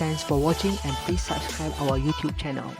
Thanks for watching and please subscribe our YouTube channel.